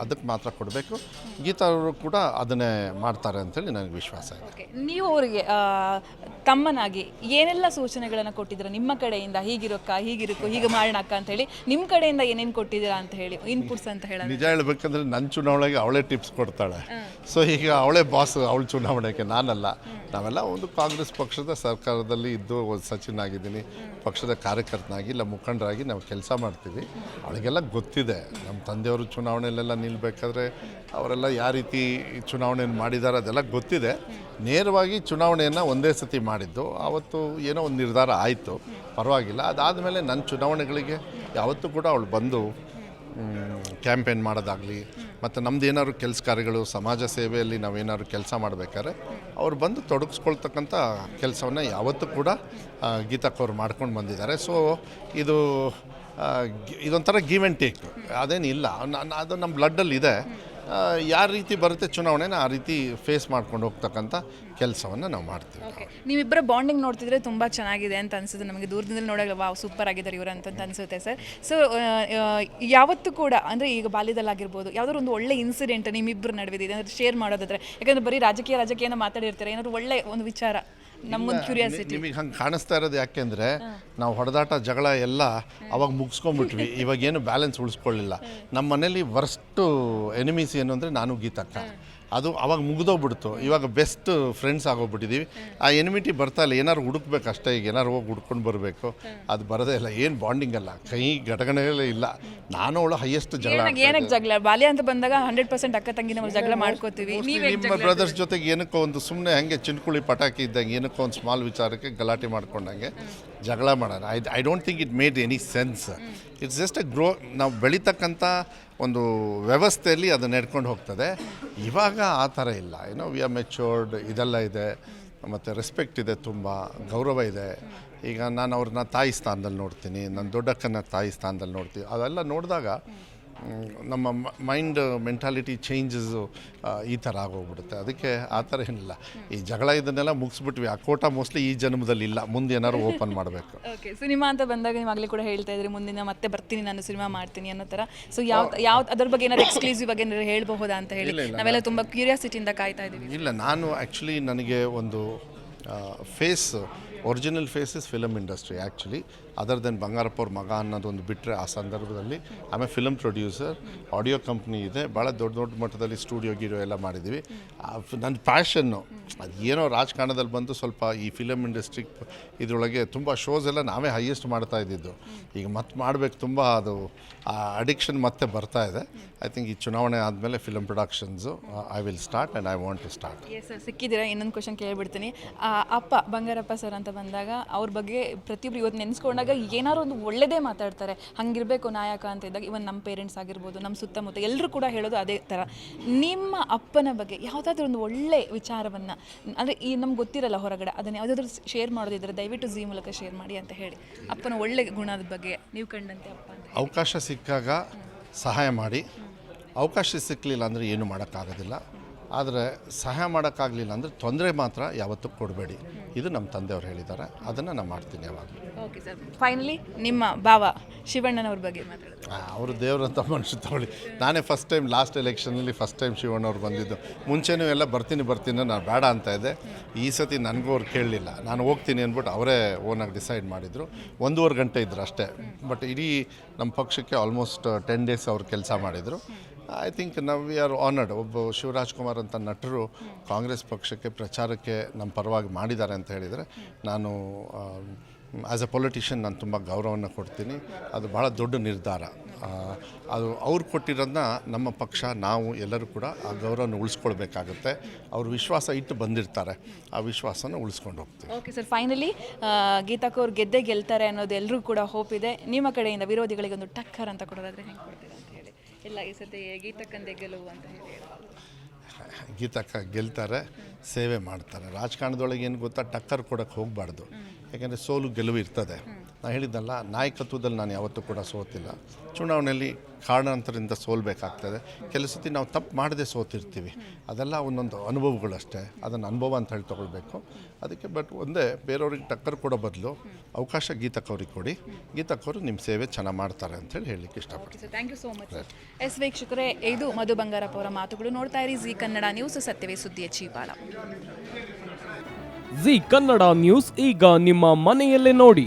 ಅದಕ್ಕೆ ಮಾತ್ರ ಕೊಡಬೇಕು. ಗೀತಾ ಅವರು ಕೂಡ ಅದನ್ನೇ ಮಾಡ್ತಾರೆ ಅಂತೇಳಿ ನನಗೆ ವಿಶ್ವಾಸ ಇದೆ. ನೀವು ಅವರಿಗೆ ತಮ್ಮನಾಗಿ ಏನೆಲ್ಲ ಸೂಚನೆಗಳನ್ನು ಕೊಟ್ಟಿದ್ದೀರಾ? ನಿಮ್ಮ ಕಡೆಯಿಂದ ಹೀಗಿರೋಕ್ಕ ಹೀಗಿರಕ್ಕೋ ಹೀಗೆ ಮಾಡೋಣಕ್ಕ ಅಂತ ಹೇಳಿ ನಿಮ್ಮ ಕಡೆಯಿಂದ ಏನೇನು ಕೊಟ್ಟಿದ್ದೀರಾ ಅಂತ ಹೇಳಿ ಇನ್ಪುಟ್ಸ್ ಅಂತ ಹೇಳಿ ನಿಜ ಹೇಳ್ಬೇಕಂದ್ರೆ ನನ್ನ ಚುನಾವಣೆಗೆ ಅವಳೇ ಟಿಪ್ಸ್ ಕೊಡ್ತಾಳೆ. ಸೊ ಈಗ ಅವಳೇ ಬಾಸ್ ಅವಳ ಚುನಾವಣೆಗೆ ನಾನಲ್ಲ. ನಾವೆಲ್ಲ ಒಂದು ಕಾಂಗ್ರೆಸ್ ಪಕ್ಷದ ಸರ್ಕಾರದಲ್ಲಿ ಇದ್ದು ಒಂದು ಸಚಿನ್ ಆಗಿದ್ದೀನಿ. ಪಕ್ಷದ ಕಾರ್ಯಕರ್ತನಾಗಿ ಇಲ್ಲ ಮುಖಂಡರಾಗಿ ನಾವು ಕೆಲಸ ಮಾಡ್ತೀವಿ. ಅವಳಿಗೆಲ್ಲ ಗೊತ್ತಿದೆ. ನಮ್ಮ ತಂದೆಯವರು ಚುನಾವಣೆಯಲ್ಲೆಲ್ಲ ನಿಲ್ಲಬೇಕಾದ್ರೆ ಅವರೆಲ್ಲ ಯಾವ ರೀತಿ ಚುನಾವಣೆಯನ್ನು ಮಾಡಿದ್ದಾರೆ ಅದೆಲ್ಲ ಗೊತ್ತಿದೆ. ನೇರವಾಗಿ ಚುನಾವಣೆಯನ್ನು ಒಂದೇ ಸತಿ ಮಾಡಿದ್ದು. ಆವತ್ತು ಏನೋ ಒಂದು ನಿರ್ಧಾರ ಆಯಿತು. ಪರವಾಗಿಲ್ಲ. ಅದಾದಮೇಲೆ ನನ್ನ ಚುನಾವಣೆಗಳಿಗೆ ಯಾವತ್ತೂ ಕೂಡ ಅವಳು ಬಂದು ಕ್ಯಾಂಪೇನ್ ಮಾಡೋದಾಗಲಿ, ಮತ್ತು ನಮ್ದು ಏನಾದ್ರು ಕೆಲಸ ಕಾರ್ಯಗಳು, ಸಮಾಜ ಸೇವೆಯಲ್ಲಿ ನಾವೇನಾದ್ರು ಕೆಲಸ ಮಾಡಬೇಕಾದ್ರೆ ಅವ್ರು ಬಂದು ತೊಡಗಿಸ್ಕೊಳ್ತಕ್ಕಂಥ ಕೆಲಸವನ್ನು ಯಾವತ್ತೂ ಕೂಡ ಗೀತಕ್ಕವ್ರು ಮಾಡ್ಕೊಂಡು ಬಂದಿದ್ದಾರೆ. ಸೊ ಇದು ಇದೊಂಥರ ಗಿವ್ ಆ್ಯಂಡ್ ಟೇಕ್ ಅದೇನಿಲ್ಲ. ಅದು ನಮ್ಮ ಬ್ಲಡ್ಡಲ್ಲಿ ಇದೆ ಯಾವ ರೀತಿ ಬರುತ್ತೆ ಚುನಾವಣೆನ ಆ ರೀತಿ ಫೇಸ್ ಮಾಡ್ಕೊಂಡು ಹೋಗ್ತಕ್ಕಂಥ ಕೆಲಸವನ್ನು ನಾವು ಮಾಡ್ತೀವಿ ಓಕೆ ನೀವಿಬ್ಬರ ಬಾಂಡಿಂಗ್ ನೋಡ್ತಿದ್ರೆ ತುಂಬ ಚೆನ್ನಾಗಿದೆ ಅಂತ ಅನ್ಸುತ್ತೆ ನಮಗೆ. ದೂರದಿಂದಲೇ ನೋಡೋಕೆ ವಾವ್ ಸೂಪರ್ ಆಗಿದ್ದಾರೆ ಇವರು ಅಂತ ಅನ್ಸುತ್ತೆ ಸರ್ ಸೊ ಯಾವತ್ತೂ ಕೂಡ, ಅಂದರೆ ಈಗ ಬಾಲ್ಯದಲ್ಲಾಗಿರ್ಬೋದು ಯಾವುದಾದ್ರು ಒಂದು ಒಳ್ಳೆ ಇನ್ಸಿಡೆಂಟ್ ನಿಮ್ಮಿಬ್ಬರ ನಡುವೆ ಇದೆ ಏನಾದ್ರು ಶೇರ್ ಮಾಡೋದಾದ್ರೆ, ಯಾಕಂದ್ರೆ ಬರೀ ರಾಜಕೀಯ, ರಾಜಕೀಯನ ಮಾತಾಡಿರ್ತಾರೆ? ಏನಾದ್ರು ಒಳ್ಳೆ ಒಂದು ವಿಚಾರ? ನಮ್ಮೊಂದು ಕ್ಯೂರಿಯಾಸಿಟಿ ನಿಮಗೆ ಹಂಗೆ ಕಾಣಿಸ್ತಾ ಇರೋದು ಯಾಕೆಂದರೆ ನಾವು ಹೊಡೆದಾಟ ಜಗಳ ಎಲ್ಲ ಅವಾಗ ಮುಗಿಸ್ಕೊಂಡ್ಬಿಟ್ವಿ. ಇವಾಗ ಏನು ಬ್ಯಾಲೆನ್ಸ್ ಉಳಿಸ್ಕೊಳ್ಳಿಲ್ಲ. ನಮ್ಮ ಮನೇಲಿ ವರ್ಸ್ಟು ಎನಿಮೀಸ್ ಏನು ಅಂದರೆ ನಾನು ಗೀತಕ್ಕ. ಅದು ಅವಾಗ ಮುಗಿದೋಗ್ಬಿಡ್ತು. ಇವಾಗ ಬೆಸ್ಟ್ ಫ್ರೆಂಡ್ಸ್ ಆಗೋಗ್ಬಿಟ್ಟಿದ್ದೀವಿ ಆ ಎನಿಮಿಟಿ ಬರ್ತಾ ಇಲ್ಲ. ಏನಾದ್ರು ಹುಡುಕ್ಬೇಕು ಅಷ್ಟೇ ಈಗ. ಏನಾರು ಹೋಗಿ ಹುಡ್ಕೊಂಡು ಬರಬೇಕು. ಅದು ಬರೋದೇ ಇಲ್ಲ. ಏನು ಬಾಂಡಿಂಗ್ ಅಲ್ಲ. ಕೈ ಘಟಕಗಳೇ ಇಲ್ಲ. ನಾನು ಅವಳು ಹೈಯೆಸ್ಟ್ ಜಗಳ ಏನಕ್ಕೆ ಜಗಳ? ಬಾಲ್ಯ ಅಂತ ಬಂದಾಗ ಹಂಡ್ರೆಡ್ ಪರ್ಸೆಂಟ್ ಅಕ್ಕ ತಂಗಿ ನಾವು ಜಗಳ ಮಾಡ್ಕೋತೀವಿ. ನೀವೇ ನಿಮ್ಮ ಬ್ರದರ್ಸ್ ಜೊತೆಗೆ ಏನಕ್ಕೋ ಒಂದು ಸುಮ್ಮನೆ ಹಂಗೆ ಚಿನ್ಕುಳಿ ಪಟಾಕಿ ಇದ್ದಂಗೆ ಏನಕ್ಕೋ ಒಂದು ಸ್ಮಾಲ್ ವಿಚಾರಕ್ಕೆ ಗಲಾಟೆ ಮಾಡ್ಕೊಂಡಂಗೆ ಜಗಳ ಮಾಡೋಣ. I I don't think it made any sense it's just a grow ನಾವು ಬೆಳೀತಕ್ಕಂಥ ಒಂದು ವ್ಯವಸ್ಥೆಯಲ್ಲಿ ಅದು ನಡ್ಕೊಂಡು ಹೋಗ್ತದೆ. ಇವಾಗ ಆ ಥರ ಇಲ್ಲ. ಏನೋ ವಿ ಆರ್ ಮೆಚೋರ್ಡ್ ಇದೆಲ್ಲ ಇದೆ. ಮತ್ತು ರೆಸ್ಪೆಕ್ಟ್ ಇದೆ ತುಂಬ, ಗೌರವ ಇದೆ. ಈಗ ನಾನು ಅವ್ರನ್ನ ತಾಯಿ ಸ್ಥಾನದಲ್ಲಿ ನೋಡ್ತೀನಿ, ನನ್ನ ದೊಡ್ಡಕ್ಕನ ತಾಯಿ ಸ್ಥಾನದಲ್ಲಿ ನೋಡ್ತೀನಿ. ಅದೆಲ್ಲ ನೋಡಿದಾಗ ನಮ್ಮ ಮೈಂಡ್ ಮೆಂಟಾಲಿಟಿ ಚೇಂಜಸ್ಸು ಈ ಥರ ಆಗೋಗ್ಬಿಡುತ್ತೆ. ಅದಕ್ಕೆ ಆ ಥರ ಏನಿಲ್ಲ. ಈ ಜಗಳ ಇದನ್ನೆಲ್ಲ ಮುಗಿಸ್ಬಿಟ್ವಿ. ಆ ಕೋಟ ಮೋಸ್ಟ್ಲಿ ಈ ಜನ್ಮದಲ್ಲಿ ಇಲ್ಲ. ಮುಂದೆ ಏನಾದ್ರು ಓಪನ್ ಮಾಡಬೇಕು. ಓಕೆ ಸಿನಿಮಾ ಅಂತ ಬಂದಾಗ ನೀವು ಆಗಲೇ ಕೂಡ ಹೇಳ್ತಾ ಇದ್ರಿ ಮುಂದಿನ ಮತ್ತೆ ಬರ್ತೀನಿ ನಾನು ಸಿನಿಮಾ ಮಾಡ್ತೀನಿ ಅನ್ನೋ ಥರ ಸೊ ಯಾವ ಯಾವ ಅದ್ರ ಬಗ್ಗೆ ಏನಾದ್ರು ಎಕ್ಸ್ಕ್ಲೂಸಿವ್ ಆಗಿ ಏನಾದ್ರು ಹೇಳ್ಬಹುದಾ ಅಂತ ಹೇಳಿ? ನಾವೆಲ್ಲ ತುಂಬ ಕ್ಯೂರಿಯಾಸಿಟಿಯಿಂದ ಕಾಯ್ತಾ ಇದ್ದೀವಿ. ಇಲ್ಲ ನಾನು ಆ್ಯಕ್ಚುಲಿ ನನಗೆ ಒಂದು face original face is film industry actually other than Bangarappa ಅವ್ರ ಮಗ ಅನ್ನೋದೊಂದು ಬಿಟ್ಟರೆ ಆ ಸಂದರ್ಭದಲ್ಲಿ ಆಮೇಲೆ ಫಿಲಮ್ ಪ್ರೊಡ್ಯೂಸರ್ ಆಡಿಯೋ ಕಂಪ್ನಿ ಇದೆ ಭಾಳ ದೊಡ್ಡ ದೊಡ್ಡ ಮಟ್ಟದಲ್ಲಿ ಸ್ಟುಡಿಯೋ ಗೀಡಿಯೋ ಎಲ್ಲ ಮಾಡಿದ್ದೀವಿ. ನನ್ನ ಪ್ಯಾಷನ್ನು ಅದು ಏನೋ ರಾಜಕಾರಣದಲ್ಲಿ ಬಂದು ಸ್ವಲ್ಪ ಈ ಫಿಲಮ್ ಇಂಡಸ್ಟ್ರಿ ಇದರೊಳಗೆ ತುಂಬ ಶೋಸ್ ಎಲ್ಲ ನಾವೇ ಹೈಯೆಸ್ಟ್ ಮಾಡ್ತಾ ಇದ್ದಿದ್ದು. ಈಗ ಮತ್ತೆ ಮಾಡಬೇಕು ತುಂಬ ಅದು, ಆ ಅಡಿಕ್ಷನ್ ಮತ್ತೆ ಬರ್ತಾ ಇದೆ. ಐ ಥಿಂಕ್ ಈ ಚುನಾವಣೆ ಆದಮೇಲೆ film productions I will start and I want to start yes sir ಸಿಕ್ಕಿದ್ದೀರಾ? ಇನ್ನೊಂದು ಕ್ವಶನ್ ಕೇಳಿಬಿಡ್ತೀನಿ. ಅಪ್ಪ ಬಂಗಾರಪ್ಪ ಸರ್ ಅಂತ ಬಂದಾಗ ಅವ್ರ ಬಗ್ಗೆ ಪ್ರತಿಯೊಬ್ಬರು ಇವತ್ತು ನೆನೆಸ್ಕೊಂಡಾಗ ಏನಾದ್ರು ಒಂದು ಒಳ್ಳೆಯದೇ ಮಾತಾಡ್ತಾರೆ, ಹಂಗಿರಬೇಕು ನಾಯಕ ಅಂತ ಇದ್ದಾಗ ಇವನ್ ನಮ್ಮ ಪೇರೆಂಟ್ಸ್ ಆಗಿರ್ಬೋದು ನಮ್ಮ ಸುತ್ತಮುತ್ತ ಎಲ್ಲರೂ ಕೂಡ ಹೇಳೋದು ಅದೇ ಥರ ನಿಮ್ಮ ಅಪ್ಪನ ಬಗ್ಗೆ ಯಾವುದಾದ್ರೂ ಒಂದು ಒಳ್ಳೆ ವಿಚಾರವನ್ನು, ಅಂದರೆ ಈ ನಮ್ಗೆ ಗೊತ್ತಿರಲ್ಲ ಹೊರಗಡೆ, ಅದನ್ನು ಯಾವುದಾದ್ರೂ ಶೇರ್ ಮಾಡೋದಿದ್ರೆ ದಯವಿಟ್ಟು ಝೀ ಮೂಲಕ ಶೇರ್ ಮಾಡಿ ಅಂತ ಹೇಳಿ. ಅಪ್ಪನ ಒಳ್ಳೆ ಗುಣದ ಬಗ್ಗೆ ನೀವು ಕಂಡಂತೆ ಅಪ್ಪ ಅವಕಾಶ ಸಿಕ್ಕಾಗ ಸಹಾಯ ಮಾಡಿ. ಅವಕಾಶ ಸಿಕ್ಕಲಿಲ್ಲ ಅಂದರೆ ಏನು ಮಾಡೋಕ್ಕಾಗೋದಿಲ್ಲ. ಆದರೆ ಸಹಾಯ ಮಾಡೋಕ್ಕಾಗಲಿಲ್ಲ ಅಂದರೆ ತೊಂದರೆ ಮಾತ್ರ ಯಾವತ್ತೂ ಕೊಡಬೇಡಿ. ಇದು ನಮ್ಮ ತಂದೆಯವರು ಹೇಳಿದ್ದಾರೆ. ಅದನ್ನು ನಾನು ಮಾಡ್ತೀನಿ ಯಾವಾಗ. ಓಕೆ ಸರ್ ಫೈನಲಿ ನಿಮ್ಮ ಭಾವ ಶಿವಣ್ಣನವ್ರ ಬಗ್ಗೆ ಮಾತಾಡೋದು. ಅವರು ದೇವರಂತ ಮನುಷ್ಯ ತಗೊಳ್ಳಿ. ನಾನೇ ಫಸ್ಟ್ ಟೈಮ್ ಲಾಸ್ಟ್ ಎಲೆಕ್ಷನಲ್ಲಿ ಫಸ್ಟ್ ಟೈಮ್ ಶಿವಣ್ಣವ್ರು ಬಂದಿದ್ದು. ಮುಂಚೆನೂ ಎಲ್ಲ ಬರ್ತೀನಿ ಬರ್ತೀನಿ ನಾನು ಬೇಡ ಅಂತ ಇದ್ದೆ. ಈ ಸತಿ ನನಗೂ ಅವ್ರು ಕೇಳಲಿಲ್ಲ. ನಾನು ಹೋಗ್ತೀನಿ ಅಂದ್ಬಿಟ್ಟು ಅವರೇ ಓನಾಗಿ ಡಿಸೈಡ್ ಮಾಡಿದರು. ಒಂದೂವರೆ ಗಂಟೆ ಇದ್ರು ಅಷ್ಟೇ. ಬಟ್ ಇಡೀ ನಮ್ಮ ಪಕ್ಷಕ್ಕೆ ಆಲ್ಮೋಸ್ಟ್ ಟೆನ್ ಡೇಸ್ ಅವ್ರು ಕೆಲಸ ಮಾಡಿದರು. ಐ ಥಿಂಕ್ ನಾವು ವಿ ಆರ್ ಆನರ್ಡ್ ಒಬ್ಬ ಶಿವರಾಜ್ ಕುಮಾರ್ ಅಂತ ನಟರು ಕಾಂಗ್ರೆಸ್ ಪಕ್ಷಕ್ಕೆ ಪ್ರಚಾರಕ್ಕೆ ನಮ್ಮ ಪರವಾಗಿ ಮಾಡಿದ್ದಾರೆ ಅಂತ ಹೇಳಿದರೆ ನಾನು ಆ್ಯಸ್ ಎ ಪೊಲಿಟಿಷಿಯನ್ ನಾನು ತುಂಬ ಗೌರವವನ್ನು ಕೊಡ್ತೀನಿ. ಅದು ಭಾಳ ದೊಡ್ಡ ನಿರ್ಧಾರ. ಅದು ಅವ್ರು ಕೊಟ್ಟಿರೋದನ್ನ ನಮ್ಮ ಪಕ್ಷ, ನಾವು ಎಲ್ಲರೂ ಕೂಡ ಆ ಗೌರವನ ಉಳಿಸ್ಕೊಳ್ಬೇಕಾಗುತ್ತೆ. ಅವರು ವಿಶ್ವಾಸ ಇಟ್ಟು ಬಂದಿರ್ತಾರೆ. ಆ ವಿಶ್ವಾಸನ ಉಳಿಸ್ಕೊಂಡು ಹೋಗ್ತೀವಿ. ಓಕೆ ಸರ್ ಫೈನಲಿ ಗೀತಾ ಗೆದ್ದೇ ಗೆಲ್ತಾರೆ ಅನ್ನೋದು ಎಲ್ಲರೂ ಕೂಡ ಹೋಪ್ ಇದೆ. ನಿಮ್ಮ ಕಡೆಯಿಂದ ವಿರೋಧಿಗಳಿಗೆ ಒಂದು ಟಕ್ಕರ್ ಅಂತ ಕೊಡೋದಾದ್ರೆ ಹೆಂಗೆ ಇಲ್ಲ ಈ ಸತಿ ಗೀತಕ್ಕಂದೆ ಗೆಲುವು ಅಂತ ಹೇಳಿ. ಗೀತಕ್ಕ ಗೆಲ್ತಾರೆ ಸೇವೆ ಮಾಡ್ತಾರೆ. ರಾಜಕಾರಣದೊಳಗೆ ಏನು ಗೊತ್ತಾ ಟಕ್ಕರ್ ಕೊಡಕ್ಕೆ ಹೋಗಬಾರ್ದು. ಯಾಕೆಂದರೆ ಸೋಲು ಗೆಲುವು ಇರ್ತದೆ. ನಾನು ಹೇಳಿದ್ದಲ್ಲ ನಾಯಕತ್ವದಲ್ಲಿ ನಾನು ಯಾವತ್ತೂ ಕೂಡ ಸೋತಿಲ್ಲ. ಚುನಾವಣೆಯಲ್ಲಿ ಕಾರಣಾಂತರದಿಂದ ಸೋಲ್ಬೇಕಾಗ್ತದೆ. ಕೆಲವು ಸತಿ ನಾವು ತಪ್ಪು ಮಾಡದೆ ಸೋತಿರ್ತೀವಿ. ಅದೆಲ್ಲ ಒಂದೊಂದು ಅನುಭವಗಳಷ್ಟೇ ಅದನ್ನು ಅನುಭವ ಅಂತ ಹೇಳಿ ತೊಗೊಳ್ಬೇಕು. ಅದಕ್ಕೆ ಬಟ್ ಒಂದೇ ಬೇರೆಯವ್ರಿಗೆ ಟಕ್ಕರ್ ಕೊಡೋ ಬದಲು ಅವಕಾಶ ಗೀತಕ್ಕವ್ರಿಗೆ ಕೊಡಿ. ಗೀತಕ್ಕವರು ನಿಮ್ಮ ಸೇವೆ ಚೆನ್ನಾಗಿ ಮಾಡ್ತಾರೆ ಅಂತೇಳಿ ಹೇಳಲಿಕ್ಕೆ ಇಷ್ಟಪಡ್ತೀನಿ. Thank you so much yes ವೀಕ್ಷಕರೇ ಇದು ಮಧು ಬಂಗಾರಪ್ಪ ಅವರ ಮಾತುಗಳು. ನೋಡ್ತಾ ಇರಿ ಜಿ ಕನ್ನಡ ನ್ಯೂಸ್ ಸತ್ಯವೇ ಸುದ್ದಿಯ ಚೀಪಾಲ ಜಿ ಕನ್ನಡ ನ್ಯೂಸ್ ಈಗ ನಿಮ್ಮ ಮನೆಯಲ್ಲೇ ನೋಡಿ.